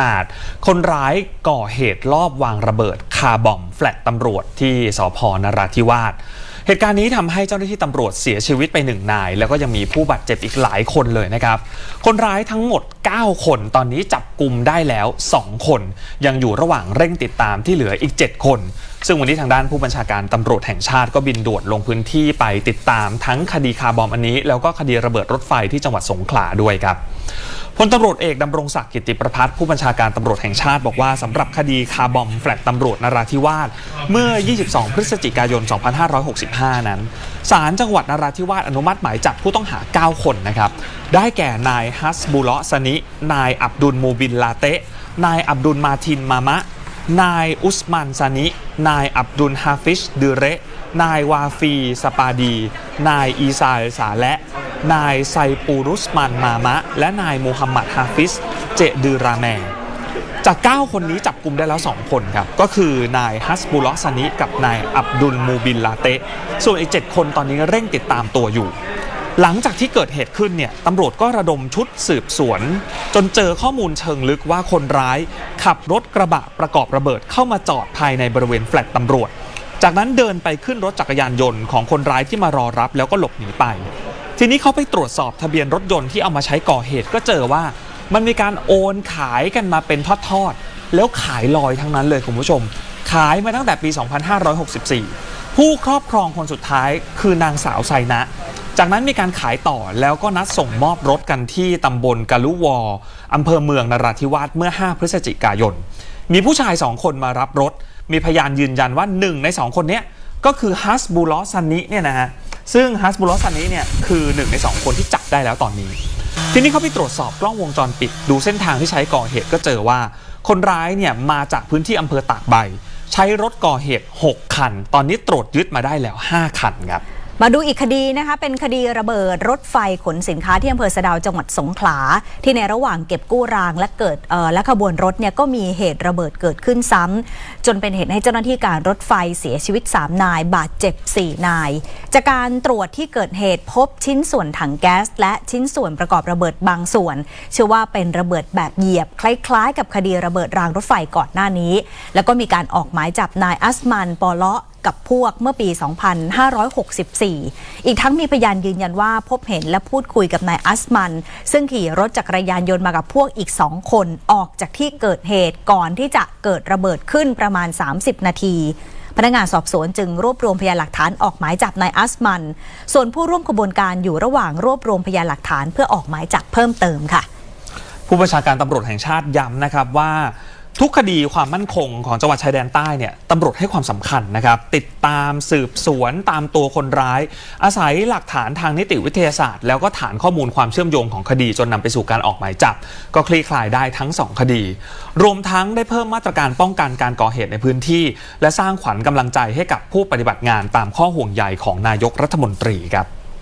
อาจ คนร้ายก่อเหตุลอบวางระเบิดคาร์บอมแฟลตตำรวจที่สพนราธิวาสเหตุการณ์นี้ทำให้เจ้าหน้าที่ตำรวจเสียชีวิตไปหนึ่งนาย แล้วก็ยังมีผู้บาดเจ็บอีกหลายคนเลยนะครับ คนร้ายทั้งหมด 9 คนตอนนี้จับกลุ่มได้แล้ว 2 คน ยังอยู่ระหว่างเร่งติดตามที่เหลืออีก 7 คน ซึ่งวันนี้ทางด้านผู้บัญชาการตำรวจแห่งชาติก็บินด่วนลงพื้นที่ไปติดตามทั้งคดีคาร์บอมอันนี้ แล้วก็คดีระเบิดรถไฟที่จังหวัดสงขลาด้วยครับ พลตำรวจเอกดำรงศักดิ์กิติประพัฒน์ผู้บัญชาการตำรวจแห่งชาติบอกว่าสำหรับคดีคาร์บอมแฟลตตำรวจนราธิวาสเมื่อ 22 พฤศจิกายน 2565 นั้นศาลจังหวัดนราธิวาสอนุมัติหมายจับผู้ต้องหา 9 คนนะครับได้แก่นายฮัสบุลเลาะสนิ นายอับดุลมูบินลาเตะนายอับดุลมาทินมามะ นายอุสมันซานิ นายอับดุลฮาฟิชดือเระ นายวาฟีสปาดี นายอีซาลสาและ นายไซปูรุสมันมามะ และนายมูฮัมหมัดฮาฟิส เจดือราแมงจาก 9 คนนี้จับกลุ่มได้แล้ว 2 คนครับ ก็คือนายฮัสบุลเลาะซานิกับนายอับดุลมูบินลาเตะส่วนอีก 7 คนตอนนี้เร่งติดตามตัวอยู่ หลังจากที่เกิดเหตุขึ้นเนี่ยตำรวจก็ระดมชุดสืบสวน จนเจอข้อมูลเชิงลึกว่าคนร้าย ขับรถกระบะประกอบระเบิดเข้ามาจอดภายในบริเวณแฟลตตำรวจ จากนั้นเดินไปขึ้นรถจักรยานยนต์ของคนร้ายที่มารอรับแล้วก็หลบหนีไป ทีนี้เขาไปตรวจสอบทะเบียนรถยนต์ที่เอามาใช้ก่อเหตุก็เจอว่า มันมีการโอนขายกันมาเป็นทอดๆแล้วขายลอยทั้งนั้นเลยคุณผู้ชม ขายมาตั้งแต่ปี 2564 ผู้ครอบครองคนสุดท้ายคือนางสาวไซนะ จากนั้นมีการขายต่อแล้วก็นัดส่งมอบรถกันที่ตำบลกาลุวออำเภอเมืองนราธิวาสเมื่อ 5 พฤศจิกายน มีผู้ชาย2คนมารับรถ มีพยานยืนยันว่า 1 ใน 2 คนนี้ก็คือฮัสบูลอซันนิเนี่ยนะฮะซึ่งฮัสบูลอซันนิเนี่ยคือ 1 ใน 2 คนที่จับได้แล้วตอนนี้ ทีนี้เขาไปตรวจสอบกล้องวงจรปิด ดูเส้นทางที่ใช้ก่อเหตุก็เจอว่า คนร้ายเนี่ยมาจากพื้นที่อำเภอตากใบ ใช้รถก่อเหตุ 6 คัน ตอนนี้ตรวจยึดมาได้แล้ว 5 คันครับ มาดูอีกคดีนะคะ เป็นคดีระเบิดรถไฟขนสินค้าที่อำเภอสะดาวจังหวัดสงขลา ที่ในระหว่างเก็บกู้รางและเกิดเออและขบวนรถเนี่ยก็มีเหตุระเบิดเกิดขึ้นซ้ำจนเป็นเหตุให้เจ้าหน้าที่การรถไฟเสียชีวิต 3 นาย บาดเจ็บ 4 นาย จากการตรวจที่เกิดเหตุพบชิ้นส่วนถังแก๊ส และชิ้นส่วนประกอบระเบิดบางส่วน เชื่อว่าเป็นระเบิดแบบเหยียบ คล้าย ๆ กับคดีระเบิดรางรถไฟก่อนหน้านี้ แล้วก็มีการออกหมายจับนายอัสมันปอเลาะ กับพวกเมื่อปี 2564 อีกทั้งมีพยานยืนยันว่าพบเห็นและพูดคุยกับนายอัสมัน ซึ่งขี่รถจักรยานยนต์มากับพวกอีกสองคนออกจากที่เกิดเหตุก่อนที่จะเกิดระเบิดขึ้นประมาณ 30 นาทีพนักงานสอบสวนจึงรวบรวมพยานหลักฐานออกหมายจับนายอัสมัน ส่วนผู้ร่วมขบวนการอยู่ระหว่างรวบรวมพยานหลักฐานเพื่อออกหมายจับเพิ่มเติมค่ะ ผู้บัญชาการตำรวจแห่งชาติย้ำนะครับว่า ทุกคดีความมั่นคงของจังหวัดชายแดนใต้เนี่ยตำรวจให้ความสำคัญนะครับ ติดตามสืบสวนตามตัวคนร้าย อาศัยหลักฐานทางนิติวิทยาศาสตร์ แล้วก็ฐานข้อมูลความเชื่อมโยงของคดีจนนำไปสู่การออกหมายจับ ก็คลี่คลายได้ทั้ง 2 คดี รวมทั้งได้เพิ่มมาตรการป้องกันการก่อเหตุในพื้นที่ และสร้างขวัญกำลังใจให้กับผู้ปฏิบัติงานตามข้อห่วงใยของนายกรัฐมนตรีครับ